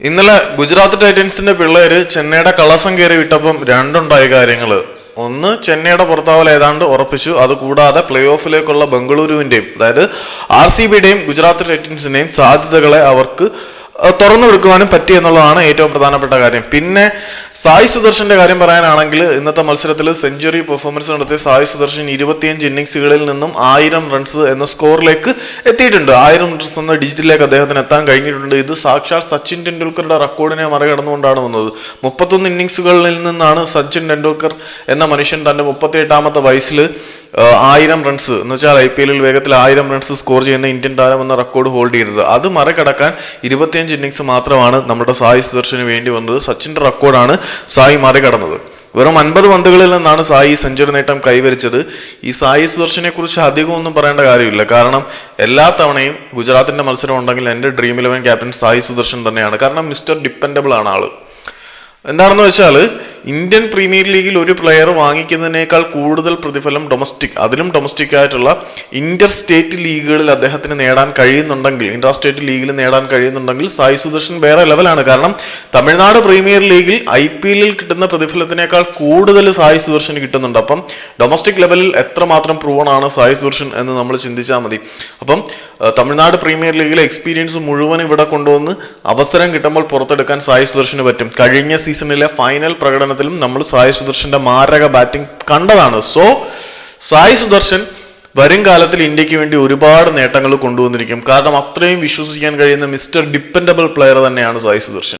ഇന്നലെ ഗുജറാത്ത് ടൈറ്റൻസിന്റെ പിള്ളേര് ചെന്നൈയുടെ കളസം കയറി വിട്ടപ്പം രണ്ടുണ്ടായ കാര്യങ്ങൾ ഒന്ന് ചെന്നൈയുടെ പുറത്താവൽ ഏതാണ്ട് ഉറപ്പിച്ചു. അത് കൂടാതെ പ്ലേ ഓഫിലേക്കുള്ള ബംഗളൂരുവിന്റെയും അതായത് ആർ സി ബിയുടെയും ഗുജറാത്ത് ടൈറ്റൻസിന്റെയും സാധ്യതകളെ അവർക്ക് തുറന്നു കൊടുക്കുവാനും പറ്റി എന്നുള്ളതാണ് ഏറ്റവും പ്രധാനപ്പെട്ട കാര്യം. പിന്നെ സായി സുദർശന്റെ കാര്യം പറയാനാണെങ്കിൽ ഇന്നത്തെ മത്സരത്തിൽ സെഞ്ചുറി പെർഫോമൻസ് നടത്തിയ സായി സുദർശൻ ഇരുപത്തിയഞ്ച് ഇന്നിങ്സുകളിൽ നിന്നും ആയിരം റൺസ് എന്ന സ്കോറിലേക്ക് എത്തിയിട്ടുണ്ട്. ആയിരം റൺസ് എന്ന ഡിജിറ്റിലേക്ക് അദ്ദേഹത്തിന് എത്താൻ കഴിഞ്ഞിട്ടുണ്ട്. ഇത് സാക്ഷാൽ സച്ചിൻ ടെണ്ടുൽക്കറുടെ റെക്കോർഡിനെ മറികടന്നുകൊണ്ടാണ് വന്നത്. മുപ്പത്തൊന്ന് ഇന്നിങ്സുകളിൽ നിന്നാണ് സച്ചിൻ ടെണ്ടുൽക്കർ എന്ന മനുഷ്യൻ തന്റെ മുപ്പത്തി എട്ടാമത്തെ വയസ്സിൽ ആയിരം റൺസ് എന്ന് വെച്ചാൽ ഐ പി എല്ലിൽ വേഗത്തിൽ ആയിരം റൺസ് സ്കോർ ചെയ്യുന്ന ഇന്ത്യൻ താരം എന്ന റെക്കോർഡ് ഹോൾഡ് ചെയ്യുന്നത്. അത് മറികടക്കാൻ ഇരുപത്തിയഞ്ച് ഇന്നിങ്സ് മാത്രമാണ് നമ്മുടെ സായി സുദർശന് വേണ്ടി വന്നത്. സച്ചിന്റെ റെക്കോർഡാണ് സായി മറികടന്നത്. വെറും അൻപത് പന്തുകളിൽ നിന്നാണ് സായി സെഞ്ചുറി നേട്ടം കൈവരിച്ചത്. ഈ സായി സുദർശനെ കുറിച്ച് അധികം ഒന്നും പറയേണ്ട കാര്യമില്ല. കാരണം എല്ലാ തവണയും ഗുജറാത്തിന്റെ മത്സരം ഉണ്ടെങ്കിൽ എന്റെ dream eleven captain Sai Sudharsan തന്നെയാണ്. കാരണം മിസ്റ്റർ ഡിപ്പെൻഡബിൾ ആണ് ആൾ. എന്താണെന്ന് വെച്ചാൽ ഇന്ത്യൻ പ്രീമിയർ ലീഗിൽ ഒരു പ്ലെയർ വാങ്ങിക്കുന്നതിനേക്കാൾ കൂടുതൽ പ്രതിഫലം ഡൊമസ്റ്റിക് അതിലും ഡൊമസ്റ്റിക് ആയിട്ടുള്ള ഇന്റർ സ്റ്റേറ്റ് ലീഗുകളിൽ അദ്ദേഹത്തിന് നേടാൻ കഴിയുന്നുണ്ടെങ്കിൽ ഇന്റർ സ്റ്റേറ്റ് ലീഗിൽ നേടാൻ കഴിയുന്നുണ്ടെങ്കിൽ സായി സുദർശൻ വേറെ ലെവലാണ് കാരണം തമിഴ്നാട് പ്രീമിയർ ലീഗിൽ ഐ പി എല്ലിൽ കിട്ടുന്ന പ്രതിഫലത്തിനേക്കാൾ കൂടുതൽ സായി സുദർശന് കിട്ടുന്നുണ്ട്. അപ്പം ഡൊമസ്റ്റിക് ലെവലിൽ എത്രമാത്രം ആണ് സായി സുദർശൻ എന്ന് നമ്മൾ ചിന്തിച്ചാൽ മതി. അപ്പം തമിഴ്നാട് പ്രീമിയർ ലീഗിലെ എക്സ്പീരിയൻസ് മുഴുവൻ ഇവിടെ കൊണ്ടുവന്ന് അവസരം കിട്ടുമ്പോൾ പുറത്തെടുക്കാൻ സായി സുദർശന് പറ്റും. കഴിഞ്ഞ സീസണിലെ ഫൈനൽ പ്രകടനത്തിലും നമ്മൾ സായി സുദർശന്റെ മാരക ബാറ്റിംഗ് കണ്ടതാണ്. സോ സായി സുദർശൻ വരും കാലത്തിൽ ഇന്ത്യയ്ക്ക് വേണ്ടി ഒരുപാട് നേട്ടങ്ങൾ കൊണ്ടുവന്നിരിക്കും. കാരണം അത്രയും വിശ്വസിക്കാൻ കഴിയുന്ന മിസ്റ്റർ ഡിപ്പെൻഡബിൾ പ്ലെയർ തന്നെയാണ് സായി സുദർശൻ.